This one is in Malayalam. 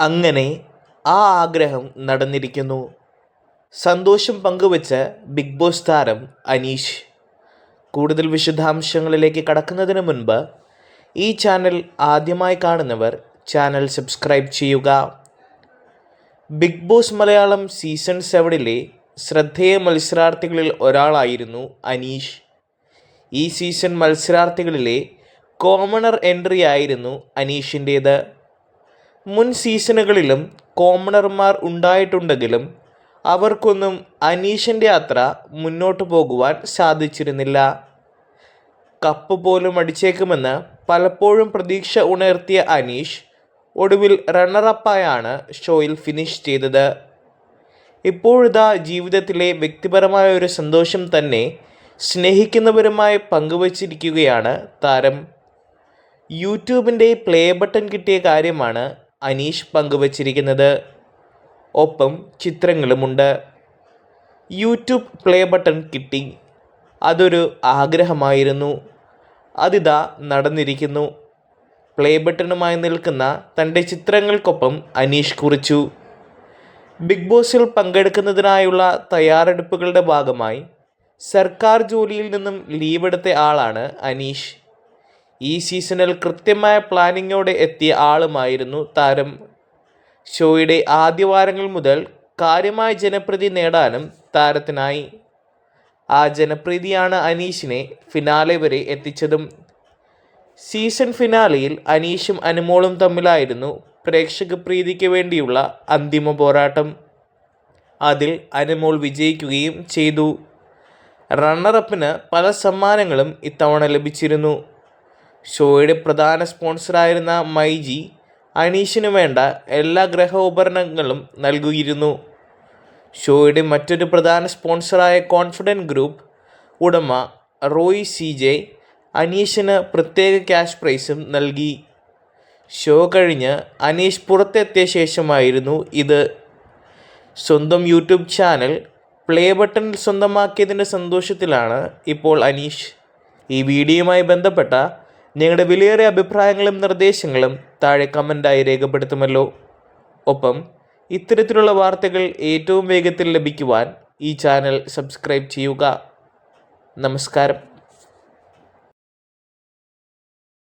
അങ്ങനെ ആ ആഗ്രഹം നടന്നിരിക്കുന്നു. സന്തോഷം പങ്കുവെച്ച ബിഗ് ബോസ് താരം അനീഷ്. കൂടുതൽ വിശദാംശങ്ങളിലേക്ക് കടക്കുന്നതിന് മുൻപ് ഈ ചാനൽ ആദ്യമായി കാണുന്നവർ ചാനൽ സബ്സ്ക്രൈബ് ചെയ്യുക. ബിഗ് ബോസ് മലയാളം സീസൺ സെവനിലെ ശ്രദ്ധേയ മത്സരാർത്ഥികളിൽ ഒരാളായിരുന്നു അനീഷ്. ഈ സീസൺ മത്സരാർത്ഥികളിലെ കോമണർ എൻട്രി ആയിരുന്നു അനീഷിന്റേത്. മുൻ സീസണുകളിലും കോമണർമാർ ഉണ്ടായിട്ടുണ്ടെങ്കിലും അവർക്കൊന്നും അനീഷിന്റെ അത്ര മുന്നോട്ട് പോകുവാൻ സാധിച്ചിരുന്നില്ല. കപ്പ് പോലും അടിച്ചേക്കുമെന്ന് പലപ്പോഴും പ്രതീക്ഷ ഉണർത്തിയ അനീഷ് ഒടുവിൽ റണ്ണറപ്പായാണ് ഷോയിൽ ഫിനിഷ് ചെയ്തത്. ഇപ്പോഴിതാ ജീവിതത്തിലെ വ്യക്തിപരമായ ഒരു സന്തോഷം തന്നെ സ്നേഹിക്കുന്നവരുമായി പങ്കുവച്ചിരിക്കുകയാണ് താരം. യൂട്യൂബിന്റെ പ്ലേ ബട്ടൺ കിട്ടിയ കാര്യമാണ് അനീഷ് പങ്കുവച്ചിരിക്കുന്നത്. ഒപ്പം ചിത്രങ്ങളുമുണ്ട്. യൂട്യൂബ് പ്ലേ ബട്ടൺ കിട്ടി അതൊരു ആഗ്രഹമായിരുന്നു. അതിതാ നടന്നിരിക്കുന്നു. പ്ലേ ബട്ടണുമായി നിൽക്കുന്ന തന്റെ ചിത്രങ്ങൾക്കൊപ്പം അനീഷ് കുറിച്ചു. ബിഗ് ബോസിൽ പങ്കെടുക്കുന്നതിനായുള്ള തയ്യാറെടുപ്പുകളുടെ ഭാഗമായി സർക്കാർ ജോലിയിൽ നിന്നും ലീവെടുത്ത ആളാണ് അനീഷ്. ഈ സീസണിൽ കൃത്യമായ പ്ലാനിങ്ങോടെ എത്തിയ ആളുമായിരുന്നു താരം. ഷോയുടെ ആദ്യ വാരങ്ങൾ മുതൽ കാര്യമായ ജനപ്രീതി നേടാനും താരത്തിനായി. ആ ജനപ്രീതിയാണ് അനീഷിനെ ഫിനാലെ വരെ എത്തിച്ചതും. സീസൺ ഫിനാലെയിൽ അനീഷും അനുമോളും തമ്മിലായിരുന്നു പ്രേക്ഷക പ്രീതിക്ക് വേണ്ടിയുള്ള അന്തിമ പോരാട്ടം. അതിൽ അനുമോൾ വിജയിക്കുകയും ചെയ്തു. റണ്ണറപ്പിന് പല സമ്മാനങ്ങളും ഇത്തവണ ലഭിച്ചിരുന്നു. ഷോയുടെ പ്രധാന സ്പോൺസറായിരുന്ന മൈജി അനീഷിന് വേണ്ട എല്ലാ ഗ്രഹോപകരണങ്ങളും നൽകിയിരുന്നു. ഷോയുടെ മറ്റൊരു പ്രധാന സ്പോൺസറായ കോൺഫിഡന്റ് ഗ്രൂപ്പ് ഉടമ റോയ് സി ജെ അനീഷിന് പ്രത്യേക ക്യാഷ് പ്രൈസും നൽകി. ഷോ കഴിഞ്ഞ് അനീഷ് പുറത്തെത്തിയ ശേഷമായിരുന്നു ഇത്. സ്വന്തം യൂട്യൂബ് ചാനൽ പ്ലേ ബട്ടൺ സ്വന്തമാക്കിയതിന്റെ സന്തോഷത്തിലാണ് ഇപ്പോൾ അനീഷ്. ഈ വീഡിയോയുമായി ബന്ധപ്പെട്ട നിങ്ങളുടെ വിലയേറിയ അഭിപ്രായങ്ങളും നിർദ്ദേശങ്ങളും താഴെ കമന്റായി രേഖപ്പെടുത്തുമല്ലോ. ഒപ്പം ഇത്തരത്തിലുള്ള വാർത്തകൾ ഏറ്റവും വേഗത്തിൽ ലഭിക്കുവാൻ ഈ ചാനൽ സബ്സ്ക്രൈബ് ചെയ്യുക. നമസ്കാരം.